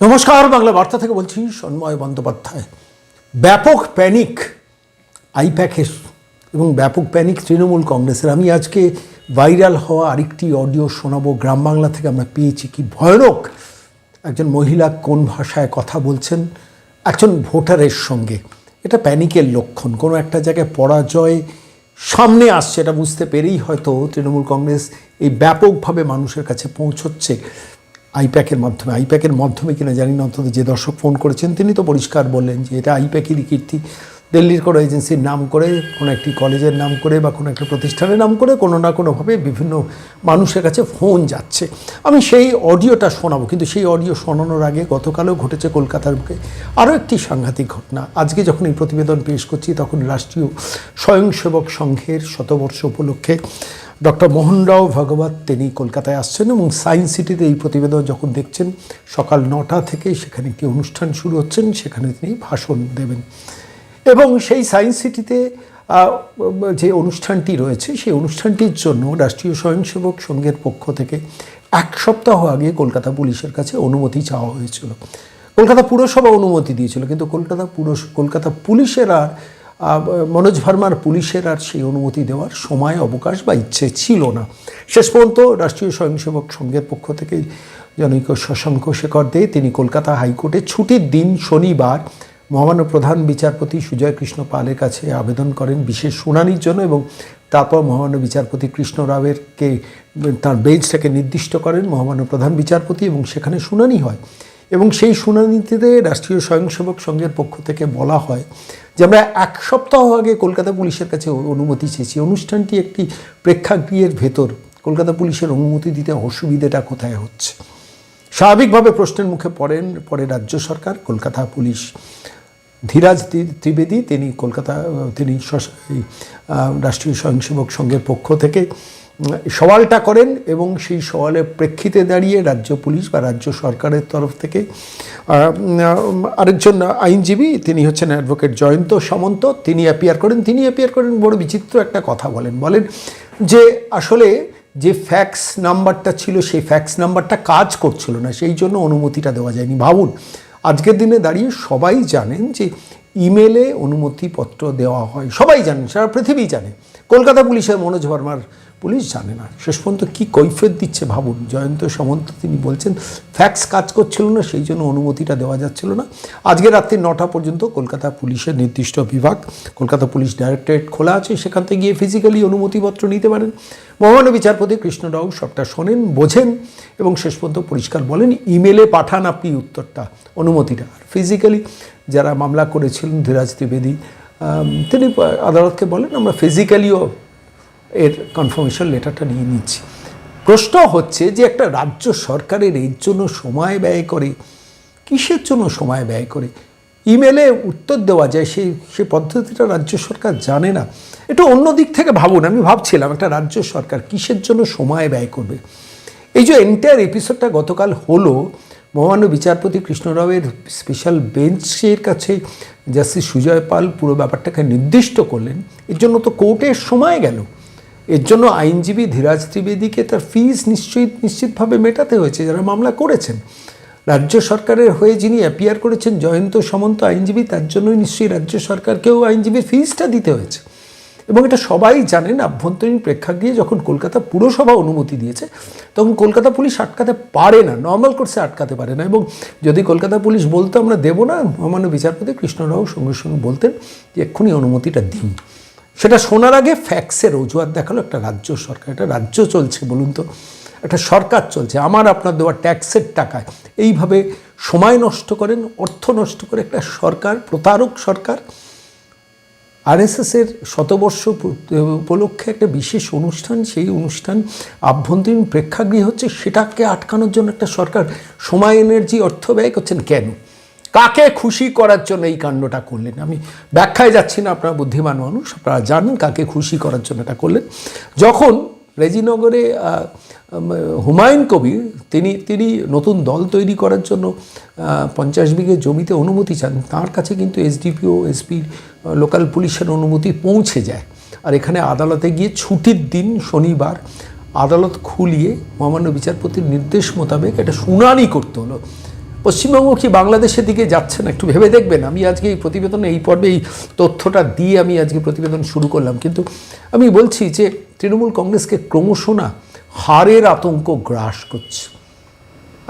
নমস্কার, বাংলা বার্তা থেকে বলছি সন্ময় বন্দ্যোপাধ্যায়। ব্যাপক প্যানিক আইপ্যাকের এবং ব্যাপক প্যানিক তৃণমূল কংগ্রেসের। আমি আজকে ভাইরাল হওয়া আরেকটি অডিও শোনাবো। গ্রাম বাংলা থেকে আমরা পেয়েছি কি ভয়ানক একজন মহিলা কোন ভাষায় কথা বলছেন, একজন ভোটারের সঙ্গে। এটা প্যানিকের লক্ষণ। কোনো একটা জায়গায় পরাজয় সামনে আসছে, এটা বুঝতে পেরেই হয়তো তৃণমূল কংগ্রেস এই ব্যাপকভাবে মানুষের কাছে পৌঁছচ্ছে। আইপ্যাকের মাধ্যমে। আইপ্যাকের মাধ্যমে কিনা জানি না, অন্তত যে দর্শক ফোন করেছেন, তিনি তো পরিষ্কার বললেন যে এটা আইপ্যাকেরই কীর্তি। দিল্লির কোনো এজেন্সির নাম করে, কোনো একটি কলেজের নাম করে বা কোনো একটা প্রতিষ্ঠানের নাম করে কোনো না কোনোভাবে বিভিন্ন মানুষের কাছে ফোন যাচ্ছে। আমি সেই অডিওটা শোনাবো, কিন্তু সেই অডিও শোনানোর আগে গতকালও ঘটেছে কলকাতার বুকে আরও একটি সাংঘাতিক ঘটনা। আজকে যখন এই প্রতিবেদন পেশ করছি, তখন রাষ্ট্রীয় স্বয়ংসেবক সংঘের শতবর্ষ উপলক্ষে ডক্টর মোহনরাও ভগবত তিনি কলকাতায় আসছেন এবং সায়েন্স সিটিতে এই প্রতিবেদন যখন দেখছেন, সকাল নটা থেকে সেখানে একটি অনুষ্ঠান শুরু হচ্ছেন সেখানে তিনি ভাষণ দেবেন। এবং সেই সায়েন্স সিটিতে যে অনুষ্ঠানটি রয়েছে, সেই অনুষ্ঠানটির জন্য রাষ্ট্রীয় স্বয়ংসেবক সংঘের পক্ষ থেকে এক সপ্তাহ আগে কলকাতা পুলিশের কাছে অনুমতি চাওয়া হয়েছিল। কলকাতা পুরসভা অনুমতি দিয়েছিল, কিন্তু কলকাতা পুরস, কলকাতা পুলিশের আর মনোজ ভার্মার পুলিশের আর সেই অনুমতি দেওয়ার সময়, অবকাশ বা ইচ্ছে ছিল না। শেষ পর্যন্ত রাষ্ট্রীয় স্বয়ংসেবক সংঘের পক্ষ থেকে জনৈক শশাঙ্ক শেখর দে, তিনি কলকাতা হাইকোর্টে ছুটির দিন শনিবার মহামান্য প্রধান বিচারপতি সুজয় কৃষ্ণ পালের কাছে আবেদন করেন বিশেষ শুনানির জন্য এবং তারপর মহামান্য বিচারপতি কৃষ্ণ রাওয়েরকে তার বেঞ্চটাকে নির্দিষ্ট করেন মহামান্য প্রধান বিচারপতি এবং সেখানে শুনানি হয়। এবং সেই শুনানিতে রাষ্ট্রীয় স্বয়ংসেবক সংঘের পক্ষ থেকে বলা হয় যে আমরা এক সপ্তাহ আগে কলকাতা পুলিশের কাছে অনুমতি চেয়েছি। অনুষ্ঠানটি একটি প্রেক্ষাগৃহের ভেতর। কলকাতা পুলিশের অনুমতি দিতে অসুবিধাটা কোথায় হচ্ছে? স্বাভাবিকভাবে প্রশ্নের মুখে পড়েন পরে রাজ্য সরকার, কলকাতা পুলিশ। ধীরাজ ত্রিবেদী, তিনি কলকাতা, তিনি রাষ্ট্রীয় স্বয়ংসেবক সংঘের পক্ষ থেকে সওয়ালটা করেন এবং সেই সওয়ালের প্রেক্ষিতে দাঁড়িয়ে রাজ্য পুলিশ বা রাজ্য সরকারের তরফ থেকে আরেকজন আইনজীবী, তিনি হচ্ছেন অ্যাডভোকেট জয়ন্ত সামন্ত, তিনি অ্যাপিয়ার করেন, তিনি অ্যাপিয়ার করেন, বড় বিচিত্র একটা কথা বলেন। বলেন যে আসলে যে ফ্যাক্স নাম্বারটা ছিল, সেই ফ্যাক্স নাম্বারটা কাজ করছিল না, সেই জন্য অনুমতিটা দেওয়া যায়নি। ভাবুন, আজকের দিনে দাঁড়িয়ে সবাই জানেন যে ইমেলে অনুমতিপত্র দেওয়া হয়। সবাই জানেন, সারা পৃথিবী জানে। কলকাতা পুলিশের মনোজ ভার্মার পুলিশ জানে না। শেষ পর্যন্ত কী কৈফিয়ত দিচ্ছে ভাবুন। জয়ন্ত সামন্ত তিনি বলছেন, ফ্যাক্স কাজ করছিল না, সেই জন্য অনুমতিটা দেওয়া যাচ্ছিল না। আজকে রাত্রি নটা পর্যন্ত কলকাতা পুলিশের নির্দিষ্ট বিভাগ, কলকাতা পুলিশ ডাইরেক্টরেট খোলা আছে। সেখান থেকে গিয়ে ফিজিক্যালি অনুমতিপত্র নিতে পারেন। মহামান্য বিচারপতি কৃষ্ণরাও সবটা শোনেন, বোঝেন এবং শেষ পর্যন্ত পরিষ্কার বলেন, ইমেলে পাঠান আপনি উত্তরটা, অনুমতিটা। আর ফিজিক্যালি যারা মামলা করেছিলেন ধীরাজ ত্রিবেদী তিনি আদালতকে বলেন, আমরা ফিজিক্যালিও এর কনফার্মেশন লেটারটা নিয়ে নিচ্ছি। প্রশ্ন হচ্ছে যে একটা রাজ্য সরকারের এর জন্য সময় ব্যয় করে, কিসের জন্য সময় ব্যয় করে? ইমেলে উত্তর দেওয়া যায়, সেই সে পদ্ধতিটা রাজ্য সরকার জানে না। এটা অন্য দিক থেকে ভাবুন, আমি ভাবছিলাম একটা রাজ্য সরকার কিসের জন্য সময় ব্যয় করবে? এই যে এন্টায়ার এপিসোডটা গতকাল হলো, মহামান্য বিচারপতি কৃষ্ণরাওয়ের স্পেশাল বেঞ্চের কাছে জাস্টিস সুজয় পাল পুরো ব্যাপারটাকে নির্দিষ্ট করলেন। এর জন্য তো কোর্টের সময় গেল। এর জন্য আইনজীবী ধীরাজ ত্রিবেদীকে তার ফিস নিশ্চয়ই নিশ্চিতভাবে মেটাতে হয়েছে যারা মামলা করেছেন। রাজ্য সরকারের হয়ে যিনি অ্যাপিয়ার করেছেন, জয়ন্ত সামন্ত আইনজীবী, তার জন্যই নিশ্চয়ই রাজ্য সরকারকেও আইনজীবীর ফিসটা দিতে হয়েছে। এবং এটা সবাই জানেন, আভ্যন্তরীণ প্রেক্ষাগৃহে যখন কলকাতা পুরসভা অনুমতি দিয়েছে, তখন কলকাতা পুলিশ আটকাতে পারে না নর্মাল কোর্সে আটকাতে পারে না। এবং যদি কলকাতা পুলিশ বলতো, আমরা দেবো না, মহামান্য বিচারপতি কৃষ্ণরাও সঙ্গে সঙ্গে বলতেন যে, এক্ষুনি অনুমতিটা দিন। সেটা শোনার আগে ফ্যাক্সের অজুহাত দেখাল একটা রাজ্য সরকার। একটা রাজ্য চলছে, বলুন তো। একটা সরকার চলছে। আমার, আপনার দেওয়া ট্যাক্সের টাকায় এইভাবে সময় নষ্ট করেন, অর্থ নষ্ট করে একটা সরকার, প্রতারক সরকার আরএসএসের শতবর্ষ উপলক্ষে একটা বিশেষ অনুষ্ঠান, সেই অনুষ্ঠান আভ্যন্তরীণ প্রেক্ষাগৃহ হচ্ছে, সেটাকে আটকানোর জন্য একটা সরকার সময় এনার্জি অর্থ ব্যয় করছেন কেন? কাকে খুশি করার জন্য এই কাণ্ডটা করলেন? আমি ব্যাখ্যায় যাচ্ছি না, আপনারা বুদ্ধিমান মানুষ, আপনারা জানেন কাকে খুশি করার জন্য এটা করলেন। যখন রেজিনগরে হুমায়ুন কবির, তিনি তিনি নতুন দল তৈরি করার জন্য পঞ্চাশ বিঘে জমিতে অনুমতি চান, তার কাছে কিন্তু এসডিপিও, এসপি, লোকাল পুলিশের অনুমতি পৌঁছে যায়। আর এখানে আদালতে গিয়ে ছুটির দিন শনিবার আদালত খুলিয়ে মহামান্য বিচারপতির নির্দেশ মোতাবেক এটা শুনানি করতে হলো। পশ্চিমবঙ্গ কি বাংলাদেশের দিকে যাচ্ছে না? একটু ভেবে দেখবেন। আমি আজকে এই প্রতিবেদনে এই পর্বে এই তথ্যটা দিয়ে আমি আজকে প্রতিবেদন শুরু করলাম। কিন্তু আমি বলছি যে তৃণমূল কংগ্রেসকে ক্রমশ না হারের আতঙ্ক গ্রাস করছে।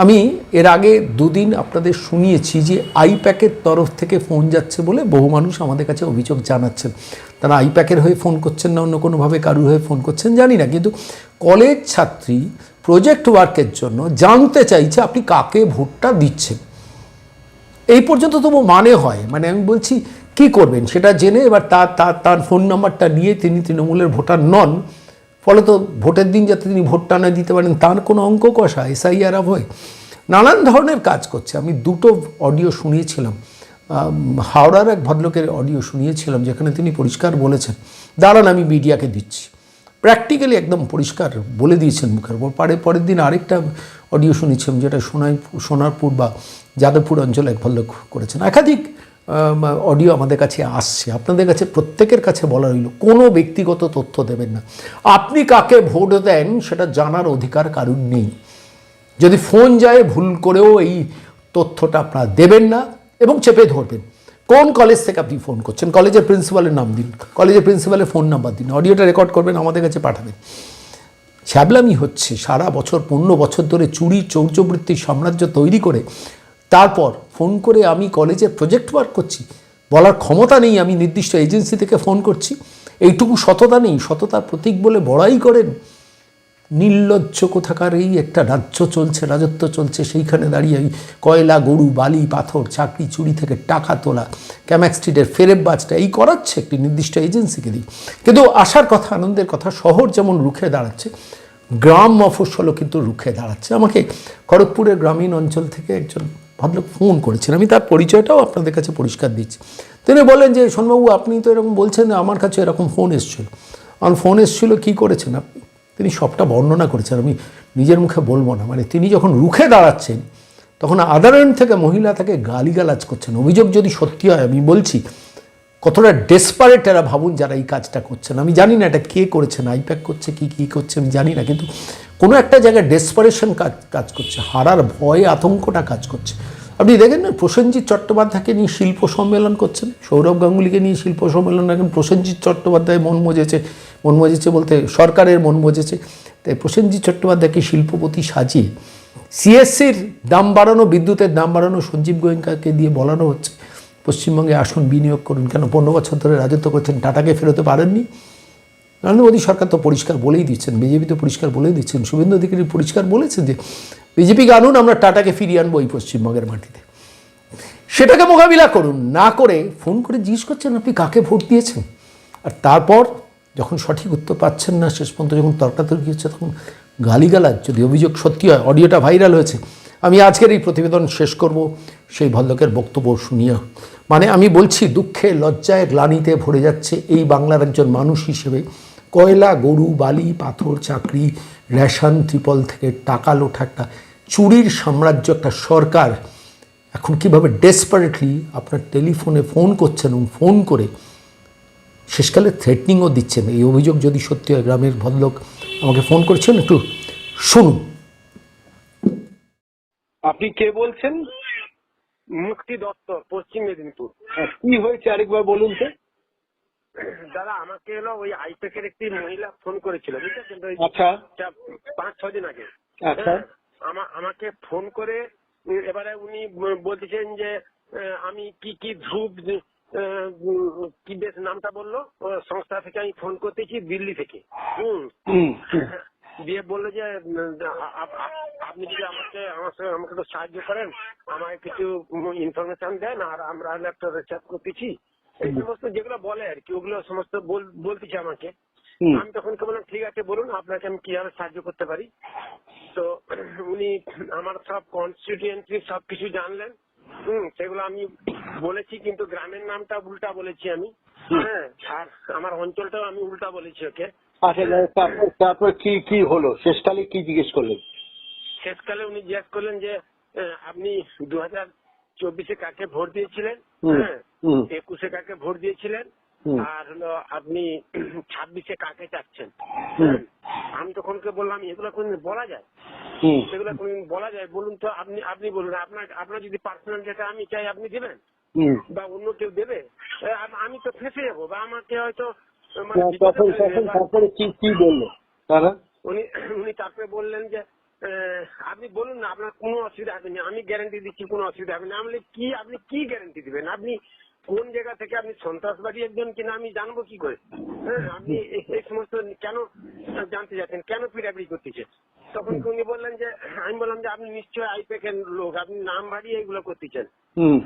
আমি এর আগে দুদিন আপনাদের শুনিয়েছি যে আইপ্যাকের তরফ থেকে ফোন যাচ্ছে বলে বহু মানুষ আমাদের কাছে অভিযোগ জানাচ্ছেন তারা আইপ্যাকের হয়ে ফোন করছেন না, অন্য কোনোভাবে কারুর হয়ে ফোন করছেন জানি না। কিন্তু কলেজ ছাত্রী প্রজেক্ট ওয়ার্কের জন্য জানতে চাইছে আপনি কাকে ভোটটা দিচ্ছেন। এই পর্যন্ত তবু মানে হয় মানে আমি বলছি, কি করবেন? সেটা জেনে এবার তার তার তার ফোন নাম্বারটা নিয়ে তিনি তৃণমূলের ভোটার নন। ফলে তো ভোটের দিন যাতে তিনি ভোটটা না দিতে পারেন, তার কোনো অঙ্ক কষা এসআইআর হয়। নানান ধরনের কাজ করছে। আমি দুটো অডিও শুনিয়েছিলাম। হাওড়ার এক ভদ্রলোকের অডিও শুনিয়েছিলাম, যেখানে তিনি পরিষ্কার বলেছেন, দাঁড়ান, আমি মিডিয়াকে দিচ্ছি। প্র্যাকটিক্যালি একদম পরিষ্কার বলে দিয়েছেন মুখের ওপর পরে পরের দিন আরেকটা অডিও শুনেছিলাম যেটা সোনাই সোনারপুর বা যাদবপুর অঞ্চলে এক ভদ্রলোক করেছেন। একাধিক অডিও আমাদের কাছে আসছে। আপনাদের কাছে প্রত্যেকের কাছে বলা রইল, কোনো ব্যক্তিগত তথ্য দেবেন না। আপনি কাকে ভোট দেন সেটা জানার অধিকার কারণ নেই। যদি ফোন যায়, ভুল করেও এই তথ্যটা আপনারা দেবেন না এবং চেপে ধরবেন। কোন কলেজ থেকে আপনি ফোন করছেন? কলেজের প্রিন্সিপালের নাম দিন। কলেজের প্রিন্সিপালের ফোন নাম্বার দিন। অডিওটা রেকর্ড করবেন, আমাদের কাছে পাঠাবেন। ছ্যাবলামি হচ্ছে সারা বছর, পনেরো বছর ধরে চুরি চৌর্যবৃত্তির সাম্রাজ্য তৈরি করে তারপর ফোন করে আমি কলেজে প্রজেক্ট ওয়ার্ক করছি। বলার ক্ষমতা নেই, আমি নির্দিষ্ট এজেন্সি থেকে ফোন করছি। এইটুকু সততা নেই। সততার প্রতীক বলে বড়াই করেন নির্লজ্জ কোথাকার এই একটা রাজ্য চলছে, রাজত্ব চলছে, সেইখানে দাঁড়িয়ে এই কয়লা, গরু, বালি, পাথর, চাকরি, চুরি থেকে টাকা তোলা ক্যাম্যাক স্ট্রিটের ফেরেব বাজটা, এই করাচ্ছে একটি নির্দিষ্ট এজেন্সিকে দিয়ে। কিন্তু আসার কথা, আনন্দের কথা, শহর যেমন রুখে দাঁড়াচ্ছে, গ্রাম মফস্বলও কিন্তু রুখে দাঁড়াচ্ছে। আমাকে খড়গপুরের গ্রামীণ অঞ্চল থেকে একজন ভদ্রলোক ফোন করেছেন, আমি তার পরিচয়টাও আপনাদের কাছে পরিষ্কার দিচ্ছি। তিনি বলেন যে সোনবাবু আপনি তো এরকম বলছেন, আমার কাছে এরকম ফোন এসেছিল। আমার ফোন এসেছিল, কী করেছেন আপনি? তিনি সবটা বর্ণনা করেছেন, আমি নিজের মুখে বলব না। মানে তিনি যখন রুখে দাঁড়াচ্ছেন, তখন আদারণ থেকে মহিলা তাকে গালিগালাজ করছেন। অভিযোগ যদি সত্যি হয়, আমি বলছি, কতটা ডেসপারেট এরা ভাবুন যারা এই কাজটা করছেন। আমি জানি না এটা কে করেছেন আইপ্যাক করছে, কি কি করছে, আমি জানি না। কিন্তু কোনো একটা জায়গায় ডেসপারেশন কাজ কাজ করছে, হারার ভয়ে, আতঙ্কটা কাজ করছে। আপনি দেখেন না, প্রসেনজিৎ চট্টোপাধ্যায়কে নিয়ে শিল্প সম্মেলন করছেন? সৌরভ গাঙ্গুলিকে নিয়ে শিল্প সম্মেলন এখন প্রসেনজিৎ চট্টোপাধ্যায় মন মজেছে মন মজেছে বলতে সরকারের মন মজেছে। তাই প্রসেনজিৎ চট্টোপাধ্যায়কে শিল্পপতি সাজিয়ে সিএসসির দাম বাড়ানো, বিদ্যুতের দাম বাড়ানো সঞ্জীব গোয়েঙ্কাকে দিয়ে বলানো হচ্ছে। পশ্চিমবঙ্গে আসুন, বিনিয়োগ করুন। কেন? পনেরো বছর ধরে রাজত্ব করছেন। টাটাকে ফেরোতে পারেননি? নরেন্দ্র মোদী সরকার তো পরিষ্কার বলেই দিচ্ছেন, বিজেপি তো পরিষ্কার বলেই দিচ্ছেন, শুভেন্দু অধিকারী পরিষ্কার বলেছেন যে বিজেপিকে আনুন, আমরা টাটাকে ফিরিয়ে আনব এই পশ্চিমবঙ্গের মাটিতে। সেটাকে মোকাবিলা করুন, না করে ফোন করে জিজ্ঞেস করছেন, আপনি কাকে ভোট দিয়েছেন? আর তারপর যখন সঠিক উত্তর পাচ্ছেন না, শেষ পর্যন্ত যখন তর্কাতর্কি হচ্ছে, তখন গালিগালাজ, যদি অভিযোগ সত্যি হয়, অডিওটা ভাইরাল হয়েছে, আমি আজকের এই প্রতিবেদন শেষ করব, সেই ভদ্রলোকের বক্তব্য শুনিয়ে মানে আমি বলছি, দুঃখে লজ্জায় গ্লানিতে ভরে যাচ্ছে এই বাংলার একজন মানুষ হিসেবে। কয়লা, গরু, বালি, পাথর, চাকরি, রেশন, ত্রিপল থেকে টাকা লোঠা একটা চুরির সাম্রাজ্য, একটা সরকার। এখন কীভাবে ডেসপারেটলি আপনার টেলিফোনে ফোন করছেন এবং ফোন করে শেষকালে থ্রেটনিংও দিচ্ছেন। এই অভিযোগ যদি সত্যি হয়, গ্রামের ভদ্রলোক আমাকে ফোন করেছেন, একটু শুনুন। আপনি কে বলছেন? মুক্তি দত্ত পশ্চিম মেদিনীপুর। কি হয়েছে আরেকবার বলুন তো? দাদা আমাকে হলো ওই আইপ্যাকের একটি মহিলা ফোন করেছিল আচ্ছা। পাঁচ ছ দিন আগে। আচ্ছা। হ্যাঁ, আমা- আমাকে ফোন করে এবারে উনি বলতেছেন যে আমি কি কি ধ্রুব কি বেশ নামটা বলল? সংস্থা থেকে আমি ফোন করতেছি দিল্লি থেকে। হুম। দিয়ে বলল যে আপনি যদি আমাকে আমার সঙ্গে আমাকে একটু সাহায্য করেন আমাকে কিছু ইনফরমেশন দেন আর আমরা হলে একটা রিসার্চ করতেছি। এই সমস্ত যেগুলো বলে আর কি ওগুলো সমস্ত বলতেছে আমাকে। আমি তখন কে বললাম ঠিক আছে বলুন আপনাকে আমি কীভাবে সাহায্য করতে পারি? তো উনি আমার সব কনস্টিটিউয়েন্সি সব কিছু জানলেন। হুম সেগুলো আমি বলেছি কিন্তু গ্রামের নামটা উল্টা বলেছি আমি। হ্যাঁ আর আমার অঞ্চলটাও আমি উল্টা বলেছি ওকে। আচ্ছা তারপর তারপর কি কি হলো? শেষকালে কি জিজ্ঞেস করলেন? শেষকালে উনি জিজ্ঞেস করলেন যে আপনি দু হাজার চব্বিশে কাকে ভোট দিয়েছিলেন? হ্যাঁ একুশে কাকে ভোট দিয়েছিলেন? আর হলো আপনি ছাব্বিশে কাকে চাচ্ছেন। আমি তখনকে বললাম এগুলো কোনদিন বলা যায়? সেগুলো কোনদিন বলা যায়? বলুন তো আপনি আপনি বলুন আপনার আপনার যদি পার্সোনাল যেটা আমি চাই আপনি দেবেন? বা অন্য কেউ দেবে? আমি তো ফেঁসে যাব বা আমাকে হয়তো মানে না, বিপদে তখন তখন তারপরে কি কি বলল? তারা? উনি উনি তারপরে বললেন যে আপনি বলুন না আপনার কোনো অসুবিধা হবে না আমি গ্যারান্টি দিচ্ছি কোনো অসুবিধা হবে না। আমি কি আপনি কি গ্যারান্টি দিবেন? আপনি কোন জায়গা থেকে আপনি সন্ত্রাসবাদী একজন কিনা আমি জানব কি করে? হ্যাঁ আপনি এই সমস্ত কেন জানতে যাচ্ছেন? কেন পিড়াপিড়ি করতেছেন তখন উনি বললেন যে আমি বললাম যে আপনি নিশ্চয়ই আইপ্যাকের লোক আপনি নাম বাড়িয়ে এগুলো করতেছেন।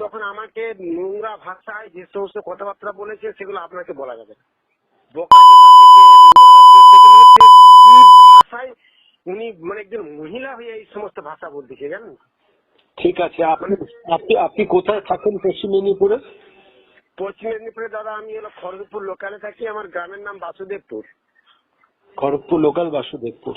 তখন আমাকে নোংরা ভাষায় যে সমস্ত কথাবার্তা বলেছে সেগুলো আপনাকে বলা যাবে না। বোকাচোদা থেকে মানে ভাষায় উনি মানে একজন মহিলা হয়ে এই সমস্ত ভাষা বলতেছে জানেন? ঠিক আছে আপনি আপনি আপনি কোথায় থাকেন পশ্চিম মেদিনীপুরে? পশ্চিম মেদিনীপুরে দাদা আমি হলো খড়গপুর লোকালে থাকি আমার গ্রামের নাম বাসুদেবপুর। খড়গপুর লোকাল বাসুদেবপুর।